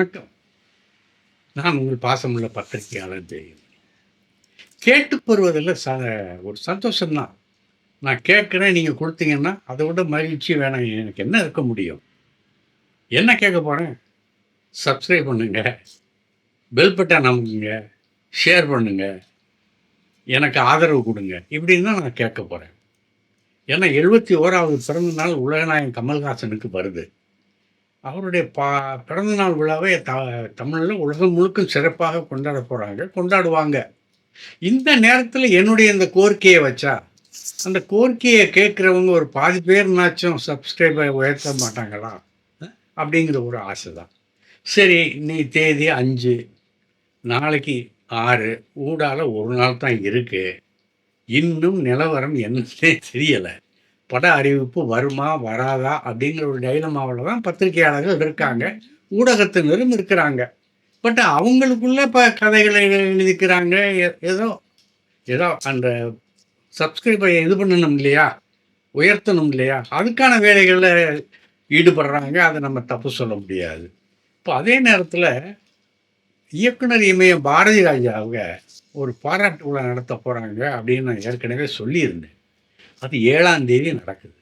வணக்கம். நான் உங்கள் பாசமுள்ள பத்திரிகையாளர் தெரியும் கேட்டு பெறுவதில் ச ஒரு சந்தோஷம்தான். நான் கேட்குறேன் நீங்கள் கொடுத்தீங்கன்னா அதை விட மகிழ்ச்சி வேணாம். எனக்கு என்ன இருக்க முடியும்? என்ன கேட்க போகிறேன் சப்ஸ்கிரைப் பண்ணுங்க. Bell button அமுக்குங்க. ஷேர் பண்ணுங்க. எனக்கு ஆதரவு கொடுங்க. இப்படின்னு தான் நான் கேட்க போகிறேன் ஏன்னா எழுபத்தி ஓராவது பிறந்த நாள் உலகநாயகன் கமல்ஹாசனுக்கு வருது. அவருடைய பா பிறந்தநாள் விழாவை த தமிழில் உலகம் முழுக்கும் சிறப்பாக கொண்டாட போகிறாங்க கொண்டாடுவாங்க. இந்த நேரத்தில் என்னுடைய இந்த கோரிக்கையை வச்சா அந்த கோரிக்கையை கேட்குறவங்க ஒரு பாதி பேர்னாச்சும் சப்ஸ்கிரைபர் உயர்த்த மாட்டாங்களா? அப்படிங்கிற ஒரு ஆசை தான் சரி நீ தேதி அஞ்சு நாளைக்கு ஆறு ஊடால ஒரு நாள் தான் இருக்குது இன்னும் நிலவரம் என்னன்னே தெரியலை. பட அறிவிப்பு வருமா வராதா அப்படிங்கிற ஒரு டைலமாவில் தான் பத்திரிகையாளர்கள் இருக்காங்க. ஊடகத்தினரும் இருக்கிறாங்க. பட் அவங்களுக்குள்ள இப்போ கதைகளை எழுதிக்கிறாங்க. ஏதோ ஏதோ அந்த சப்ஸ்கிரைபரை இது பண்ணணும் இல்லையா? உயர்த்தணும் இல்லையா? அதுக்கான வேலைகளில் ஈடுபடுறாங்க. அதை நம்ம தப்பு சொல்ல முடியாது. இப்போ அதே நேரத்தில் இயக்குனர் இமய பாரதி ராஜாவுக்கு ஒரு பாராட்டு விழா நடத்த போகிறாங்க அப்படின்னு நான் ஏற்கனவே சொல்லியிருந்தேன். அது ஏழாம் தேதி நடக்குது.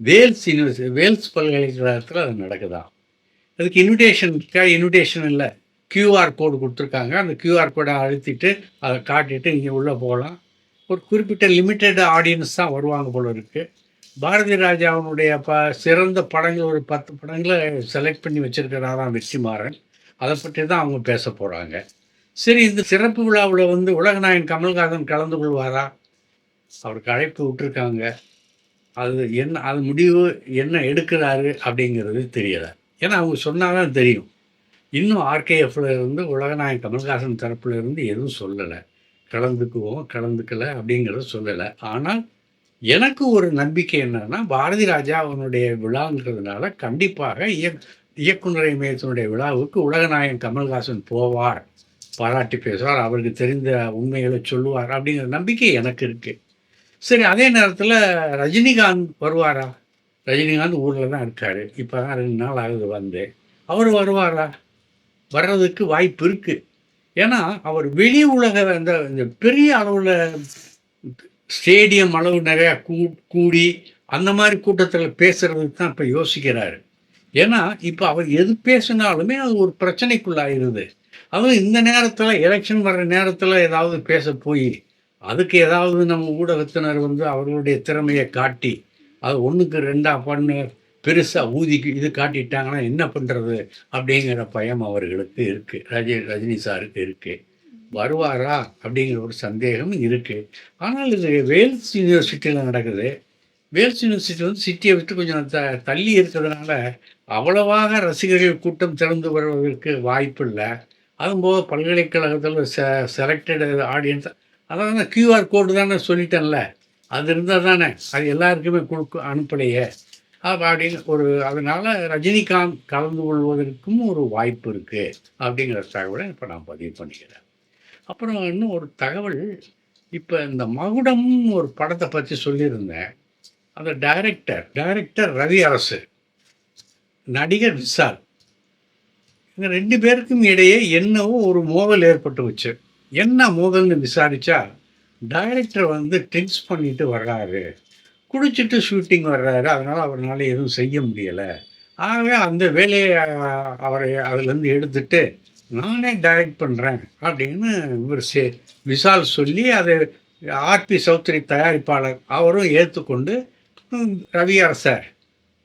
வேல்ஸ் யூனிவர்சிட்டி வேல்ஸ் பல்கலைக்கழகத்தில் அது நடக்குதா? அதுக்கு இன்விடேஷன் இருக்கா இன்விடேஷன் இல்லை. கியூஆர் கோடு கொடுத்துருக்காங்க. அந்த கியூஆர் கோடை அழுத்திட்டு அதை காட்டிட்டு இங்கே உள்ளே போகலாம். ஒரு குறிப்பிட்ட லிமிட்டட் ஆடியன்ஸ் தான் வருவாங்க போல இருக்குது பாரதி ராஜாவினுடைய ப சிறந்த படங்கள் ஒரு பத்து படங்களை செலக்ட் பண்ணி வச்சிருக்கிறாராம் வெற்றிமாறன். அதை பற்றி தான் அவங்க பேச போகிறாங்க சரி இந்த சிறப்பு விழாவில் வந்து உலகநாயகன் கமல்ஹாசன் கலந்து கொள்வாரா? அவருக்கு அழைப்பு விட்டுருக்காங்க. அது என்ன அது முடிவு என்ன எடுக்கிறாரு அப்படிங்கிறது தெரியலை. ஏன்னா அவங்க சொன்னால்தான் தெரியும். இன்னும் ஆர்கேஎஃப்ல இருந்து உலகநாயகன் கமல்ஹாசன் தரப்புல இருந்து எதுவும் சொல்லலை. கலந்துக்குவோம் கலந்துக்கல அப்படிங்கிறத சொல்லலை. ஆனால் எனக்கு ஒரு நம்பிக்கை என்னன்னா பாரதி ராஜா அவனுடைய விழாங்கிறதுனால கண்டிப்பாக இயக் இயக்குனர் இமயத்தினுடைய விழாவுக்கு உலகநாயகன் கமல்ஹாசன் போவார். பாராட்டி பேசுவார் அவருக்கு தெரிந்த உண்மைகளை சொல்லுவார் அப்படிங்கிற நம்பிக்கை எனக்கு இருக்குது சரி அதே நேரத்தில் ரஜினிகாந்த் வருவாரா? ரஜினிகாந்த் ஊரில் தான் இருக்கார். இப்போ தான் ரெண்டு நாள் ஆகுது வந்து. அவர் வருவாரா? வர்றதுக்கு வாய்ப்பு இருக்குது ஏன்னா அவர் வெளி உலக அந்த இந்த பெரிய அளவில் ஸ்டேடியம் அளவு நிறையா கூ கூடி அந்த மாதிரி கூட்டத்தில் பேசுகிறதுக்கு தான் இப்போ யோசிக்கிறாரு. ஏன்னா இப்போ அவர் எது பேசினாலுமே அது ஒரு பிரச்சனைக்குள்ளாயிருது அதுவும் இந்த நேரத்தில் எலெக்ஷன் வர்ற நேரத்தில் ஏதாவது பேச போய் அதுக்கு ஏதாவது நம்ம ஊடகத்தினர் வந்து அவர்களுடைய திறமையை காட்டி அது ஒன்றுக்கு ரெண்டா பண்ணு பெருசாக ஊதி இது காட்டிட்டாங்கன்னா என்ன பண்ணுறது அப்படிங்கிற பயம் அவர்களுக்கு இருக்குது ரஜி ரஜினி சாருக்கு இருக்குது வருவாரா அப்படிங்கிற ஒரு சந்தேகம் இருக்குது ஆனால் இது வேல்ஸ் யூனிவர்சிட்டியில் நடக்குது. வேல்ஸ் யூனிவர்சிட்டி வந்து சிட்டியை விட்டு கொஞ்சம் த தள்ளி இருக்கிறதுனால அவ்வளவாக ரசிகர்கள் கூட்டம் திறந்து வருவதற்கு வாய்ப்பு இல்லை அதுவும் போக பல்கலைக்கழகத்தில் செ செலக்டட் ஆடியன்ஸ் அதான் கியூஆர் கோடு தானே சொல்லிட்டேன்ல. அது இருந்தால் தானே. அது எல்லாருக்குமே கொடுக்க அனுப்பலையே. அப்படின்னு ஒரு அதனால் ரஜினிகாந்த் கலந்து கொள்வதற்கும் ஒரு வாய்ப்பு இருக்குது அப்படிங்கிற தகவலை இப்போ நான் பதிவு பண்ணிக்கிறேன். அப்புறம் இன்னும் ஒரு தகவல் இப்போ இந்த மகுடம் ஒரு படத்தை பற்றி சொல்லியிருந்தேன். அந்த டைரக்டர் டைரக்டர் ரவி அரசு நடிகர் விஷால் இந்த ரெண்டு பேருக்கும் இடையே என்னவோ ஒரு மோதல் ஏற்பட்டு வச்சு. என்ன மோதல்னு விசாரித்தா டைரக்டர் வந்து டென்ஸ் பண்ணிட்டு வர்றாரு. குடிச்சிட்டு ஷூட்டிங் வர்றாரு. அதனால் அவரால் எதுவும் செய்ய முடியலை. ஆகவே அந்த வேலையை அவரை அதுலேருந்து எடுத்துட்டு நானே டைரக்ட் பண்ணுறேன் அப்படின்னு இவர் சே விஷால் சொல்லி அதை ஆர்பி சௌத்ரி தயாரிப்பாளர் அவரும் ஏற்றுக்கொண்டு ரவி அரசர்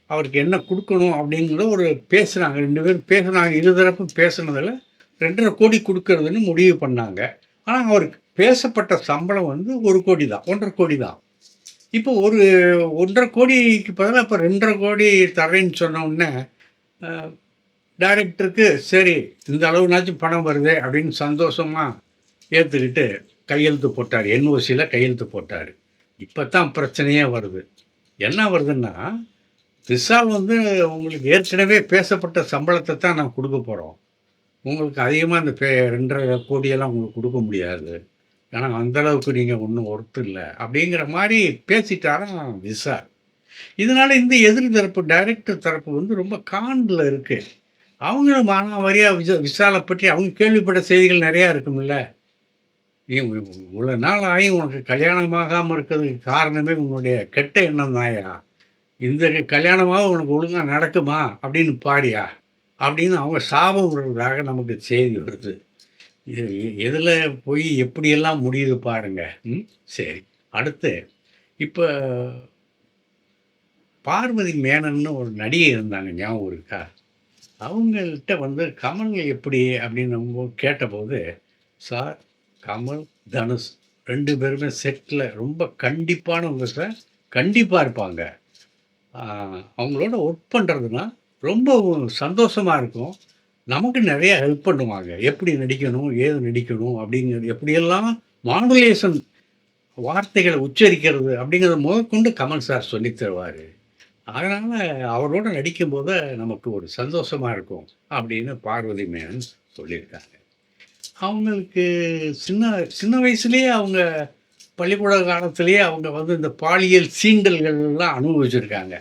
அவருக்கு என்ன கொடுக்கணும்? அப்படிங்கிற ஒரு பேசுனாங்க. ரெண்டு பேரும் பேசுனாங்க. இருதரப்பும் பேசுனதில் ரெண்டரை கோடி கொடுக்கறதுன்னு முடிவு பண்ணாங்க. ஆனால் அவருக்கு பேசப்பட்ட சம்பளம் வந்து ஒரு கோடி தான் ஒன்றரை கோடி தான். இப்போ ஒரு ஒன்றரை கோடிக்கு பதிலாக இப்போ ரெண்டரை கோடி தரேன்னு சொன்னோடனே டைரக்டருக்கு சரி இந்த அளவுனாச்சும் பணம் வருதே அப்படின்னு சந்தோஷமாக ஏற்றுக்கிட்டு கையெழுத்து போட்டார். என்ஓசியில் கையெழுத்து போட்டார். இப்போ தான் பிரச்சனையே வருது. என்ன வருதுன்னா திசால் வந்து உங்களுக்கு ஏற்கனவே பேசப்பட்ட சம்பளத்தை தான் நான் கொடுக்க போகிறோம் உங்களுக்கு அதிகமாக அந்த பே ரெண்டரை கோடியெல்லாம் உங்களுக்கு கொடுக்க முடியாது. ஏன்னா அந்த அளவுக்கு நீங்கள் ஒன்றும் ஒர்த்து இல்லை. அப்படிங்கிற மாதிரி பேசிட்டாராம் விஷால் இதனால இந்த எதிர்தரப்பு டைரக்டர் தரப்பு வந்து ரொம்ப காண்டில் இருக்குது அவங்களும் மானாவாரியாக விச விஷாலை பற்றி அவங்க கேள்விப்பட்ட செய்திகள் நிறையா இருக்கும்ல. நீ இவ்வளோ நாள் ஆகி உனக்கு கல்யாணமாகாமல் இருக்கிறதுக்கு காரணமே உன்னுடைய கெட்ட எண்ணம் தாயா இந்த கல்யாணமாக உனக்கு ஒழுங்காக நடக்குமா அப்படின்னு பாடியா அப்படின்னு அவங்க சாபம் விடுறதாக நமக்கு செய்தி வருது. இது எதில் போய் எப்படியெல்லாம் முடியுது பாருங்க. ம் சரி. அடுத்து இப்போ பார்வதி மேனன்னு ஒரு நடிகை இருந்தாங்க ஞாபகம் இருக்கா? அவங்கள்ட்ட வந்து கமல் எப்படி அப்படின்னு அவங்க கேட்டபோது சார் கமல் தனுஷ் ரெண்டு பேருமே செட்டில் ரொம்ப கண்டிப்பானவங்க சார் கண்டிப்பாக இருப்பாங்க. அவங்களோட ஒர்க் பண்ணுறதுனா ரொம்ப சந்தோஷமாக இருக்கும். நமக்கு நிறைய ஹெல்ப் பண்ணுவாங்க. எப்படி நடிக்கணும் ஏது நடிக்கணும் அப்படிங்கிறது எப்படியெல்லாம் மாடுலேஷன் வார்த்தைகளை உச்சரிக்கிறது அப்படிங்கிறத முதற்கொண்டு கமல் சார் சொல்லி தருவார். அதனால் அவரோட நடிக்கும்போது நமக்கு ஒரு சந்தோஷமாக இருக்கும் அப்படின்னு பார்வதி மேனன் சொல்லியிருக்காங்க. அவங்களுக்கு சின்ன சின்ன வயசுலேயே அவங்க பள்ளிக்கூட காலத்திலேயே அவங்க வந்து இந்த பாலியல் சீண்டல்கள்லாம் அனுபவிச்சிருக்காங்க.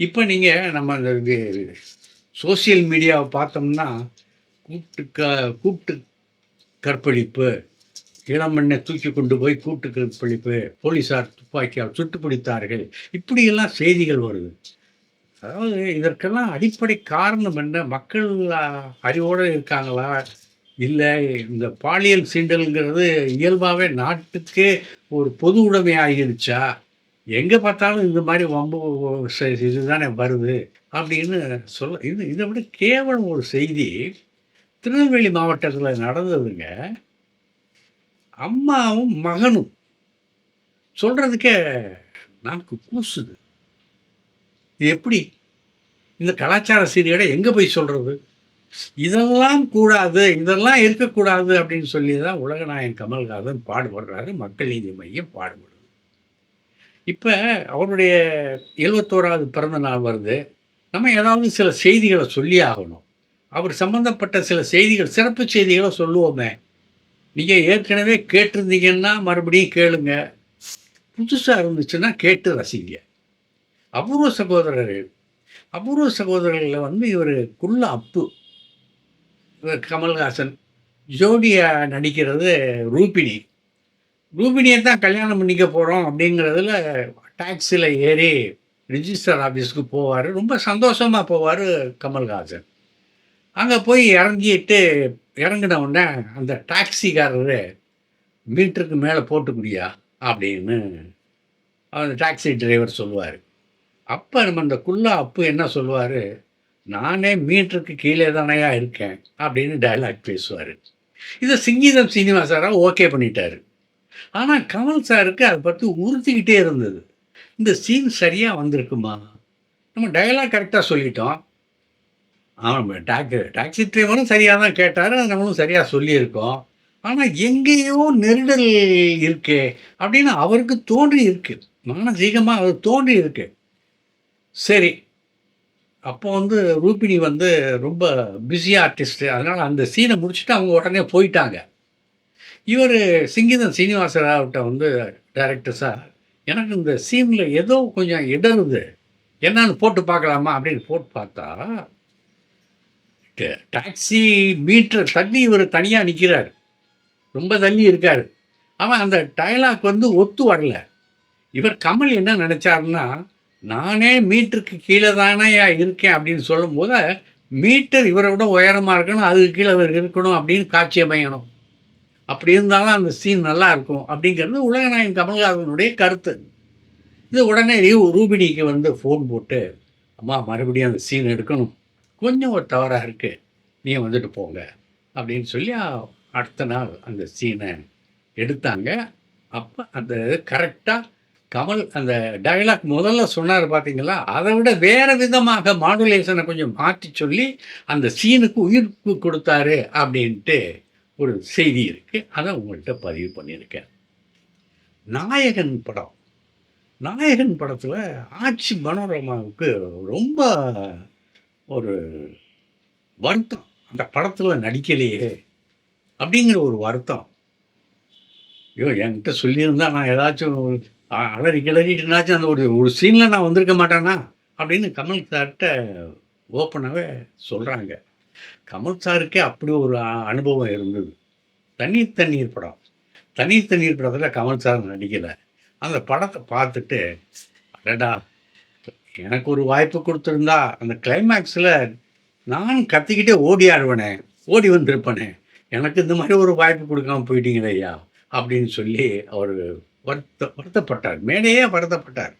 இப்போ நீங்கள் நம்ம இந்த சோசியல் மீடியாவை பார்த்தோம்னா கூப்பிட்டு க கூப்பிட்டு கற்பழிப்பு இளமண்ணை தூக்கி கொண்டு போய் கூட்டு கற்பழிப்பு போலீஸார் துப்பாக்கியால் சுட்டு பிடித்தார்கள் இப்படியெல்லாம் செய்திகள் வருது. அதாவது இதற்கெல்லாம் அடிப்படை காரணம் என்ன? மக்கள் அறிவோடு இருக்காங்களா? இல்லை இந்த பாலியல் சீண்டல்ங்கிறது இயல்பாகவே நாட்டுக்கே ஒரு பொது உடைமை ஆகிடுச்சா எங்கே பார்த்தாலும் இந்த மாதிரி வம்பு இதுதானே வருது அப்படின்னு சொல்ல இது இதை விட கேவலம் ஒரு செய்தி திருநெல்வேலி மாவட்டத்தில் நடந்ததுங்க. அம்மாவும் மகனும் சொல்கிறதுக்கே நாக்கு கூசுது. இது எப்படி? இந்த கலாச்சார சீரியடை எங்கே போய் சொல்கிறது இதெல்லாம் கூடாது இதெல்லாம் இருக்கக்கூடாது அப்படின்னு சொல்லி தான் உலகநாயகன் கமல்ஹாசன் பாடுபடுறாரு மக்கள் நீதி மையம் பாடுபடுறது இப்போ அவருடைய எழுபத்தோராவது பிறந்த நாள் வருது. நம்ம ஏதாவது சில செய்திகளை சொல்லி ஆகணும். அவர் சம்பந்தப்பட்ட சில செய்திகள் சிறப்பு செய்திகளை சொல்லுவோமே. நீங்கள் ஏற்கனவே கேட்டிருந்தீங்கன்னா மறுபடியும் கேளுங்க. புதுசாக இருந்துச்சுன்னா கேட்டு ரசிங்க. அபூர்வ சகோதரர்கள் அபூர்வ சகோதரர்களில் வந்து இவர் குள்ள அப்பு. இவர் கமல்ஹாசன். ஜோடியா நடிக்கிறது ரூபினி ரூபினியை தான் கல்யாணம் பண்ணிக்க போகிறோம் அப்படிங்கிறதுல டாக்ஸியில் ஏறி ரிஜிஸ்டர் ஆஃபீஸ்க்கு போவார். ரொம்ப சந்தோஷமாக போவார் கமல்ஹாசன். அங்கே போய் இறங்கிட்டு இறங்கின உடனே அந்த டாக்ஸிக்காரரு மீட்டருக்கு மேலே போட்டுக்குடியா? அப்படின்னு அந்த டாக்ஸி டிரைவர் சொல்லுவார். அப்போ நம்ம அந்த குள்ளா அப்பு என்ன சொல்லுவார்? நானே மீட்டருக்கு கீழே தானையா இருக்கேன் அப்படின்னு டயலாக் பேசுவார். இதை சிங்கீதம் சீனிவாசராக ஓகே பண்ணிட்டாரு. ஆனால் கமல் சாருக்கு அதை பற்றி உறுத்திக்கிட்டே இருந்தது. இந்த சீன் சரியாக வந்திருக்குமா? நம்ம டயலாக் கரெக்டாக சொல்லிட்டோம். ஆமாம் டாக்ஸி டாக்ஸி டிரைவரும் சரியாக தான் கேட்டார் நம்மளும் சரியாக சொல்லியிருக்கோம். ஆனால் எங்கேயோ நெருடல் இருக்கே அப்படின்னு அவருக்கு தோன்றி இருக்கு. மானசீகமாக அவர் தோன்றி இருக்கு. சரி அப்போ வந்து ரூபினி வந்து ரொம்ப பிஸி ஆர்டிஸ்ட் அதனால் அந்த சீனை முடிச்சுட்டு அவங்க உடனே போயிட்டாங்க. இவர் சிங்கீதம் சீனிவாசராவிட்ட வந்து டைரக்டர் சார் எனக்கு இந்த சீனில் ஏதோ கொஞ்சம் இடருது. என்னன்னு போட்டு பார்க்கலாமா அப்படின்னு போட்டு பார்த்தா டாக்ஸி மீட்டர் தள்ளி இவர் தனியாக நிற்கிறார் ரொம்ப தள்ளி இருக்கார். அவன் அந்த டைலாக் வந்து ஒத்து வரல. இவர் கமல் என்ன நினச்சாருன்னா நானே மீட்டருக்கு கீழே தானே இருக்கேன் அப்படின்னு சொல்லும்போது மீட்டர் இவரை விட உயரமாக இருக்கணும் அதுக்கு கீழே இவர் இருக்கணும் அப்படின்னு காட்சி அமையணும். அப்படி இருந்தாலும் அந்த சீன் நல்லா இருக்கும் அப்படிங்கிறது உலகநாயகன் கமல்ஹாசனுடைய கருத்து. இது உடனே ரூ- ரூபினிக்கு வந்து ஃபோன் போட்டு அம்மா மறுபடியும் அந்த சீன் எடுக்கணும். கொஞ்சம் ஒரு தவறாக இருக்குது நீ வந்துட்டு போங்க. அப்படின்னு சொல்லி அடுத்த நாள் அந்த சீனை எடுத்தாங்க. அப்போ அந்த கரெக்டாக கமல் அந்த டயலாக் முதல்ல சொன்னார் பார்த்தீங்களா அதை விட வேறு விதமாக மாடுலேஷனை கொஞ்சம் மாற்றி சொல்லி அந்த சீனுக்கு உயிர்ப்பு கொடுத்தாரு அப்படின்ட்டு ஒரு செய்தி இருக்குது அதை உங்கள்கிட்ட பதிவு பண்ணியிருக்கேன். நாயகன் படம். நாயகன் படத்தில் ஆட்சி மனோரமாவுக்கு ரொம்ப ஒரு வருத்தம். அந்த படத்தில் நடிக்கலையே அப்படிங்கிற ஒரு வருத்தம். ஐயோ என்கிட்ட சொல்லியிருந்தா நான் ஏதாச்சும் அலறி கிளறிட்டுனாச்சும் அந்த ஒரு ஒரு சீனில் நான் வந்திருக்க மாட்டேனா? அப்படின்னு கமல் சார்கிட்ட ஓப்பனாகவே சொல்கிறாங்க கமல் சாருக்கே அப்படி ஒரு அனுபவம் இருந்தது. தண்ணீர் தண்ணீர் படம். தண்ணீர் தண்ணீர் படத்தில் கமல் சார் நடிக்கலை. அந்த படத்தை பார்த்துட்டு அடடா எனக்கு ஒரு வாய்ப்பு கொடுத்துருந்தா அந்த கிளைமேக்ஸில் நான் கத்திக்கிட்டே ஓடி ஆடுவேனே ஓடி வந்திருப்பேனே எனக்கு இந்த மாதிரி ஒரு வாய்ப்பு கொடுக்காம போயிட்டீங்களே ஐயா அப்படின்னு சொல்லி அவர் வருத்த வருத்தப்பட்டார். மேடையே வருத்தப்பட்டார்.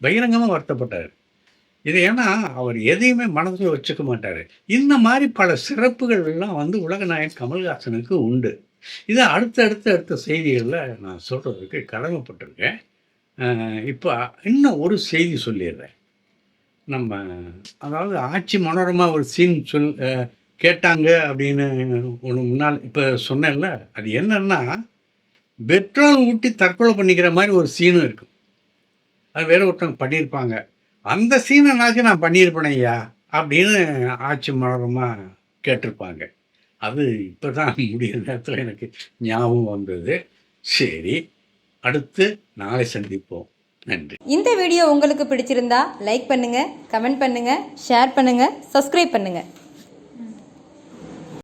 பகிரங்கமாக வருத்தப்பட்டார். இது ஏன்னா அவர் எதையுமே மனசில் வச்சுக்க மாட்டார். இந்த மாதிரி பல சிறப்புகள் எல்லாம் வந்து உலகநாயகன் கமல்ஹாசனுக்கு உண்டு. இதை அடுத்த அடுத்த அடுத்த செய்திகளில் நான் சொல்கிறதுக்கு கடமைப்பட்டிருக்கேன். இப்போ இன்னும் ஒரு செய்தி சொல்லிடுறேன். நம்ம அதாவது ஆட்சி மனோரமா ஒரு சீன் சொல் கேட்டாங்க அப்படின்னு ஒன்று முன்னால் இப்போ சொன்னேன்ல அது என்னன்னா பெட்ரோல் ஊட்டி தற்கொலை பண்ணிக்கிற மாதிரி ஒரு சீனும் இருக்கும். அது வேற ஒருத்தவங்க பண்ணியிருப்பாங்க. அந்த சீனைனாச்சும் நான் பண்ணியிருப்பேன் ஐயா அப்படின்னு ஆட்சி மலரமாக கேட்டிருப்பாங்க. அது இப்போ தான் முடிய நேரத்தில் எனக்கு ஞாபகம் வந்தது. சரி அடுத்து நாளை சந்திப்போம். நன்றி. இந்த வீடியோ உங்களுக்கு பிடிச்சிருந்தா லைக் பண்ணுங்கள் கமெண்ட் பண்ணுங்கள் ஷேர் பண்ணுங்கள் சப்ஸ்கிரைப் பண்ணுங்கள்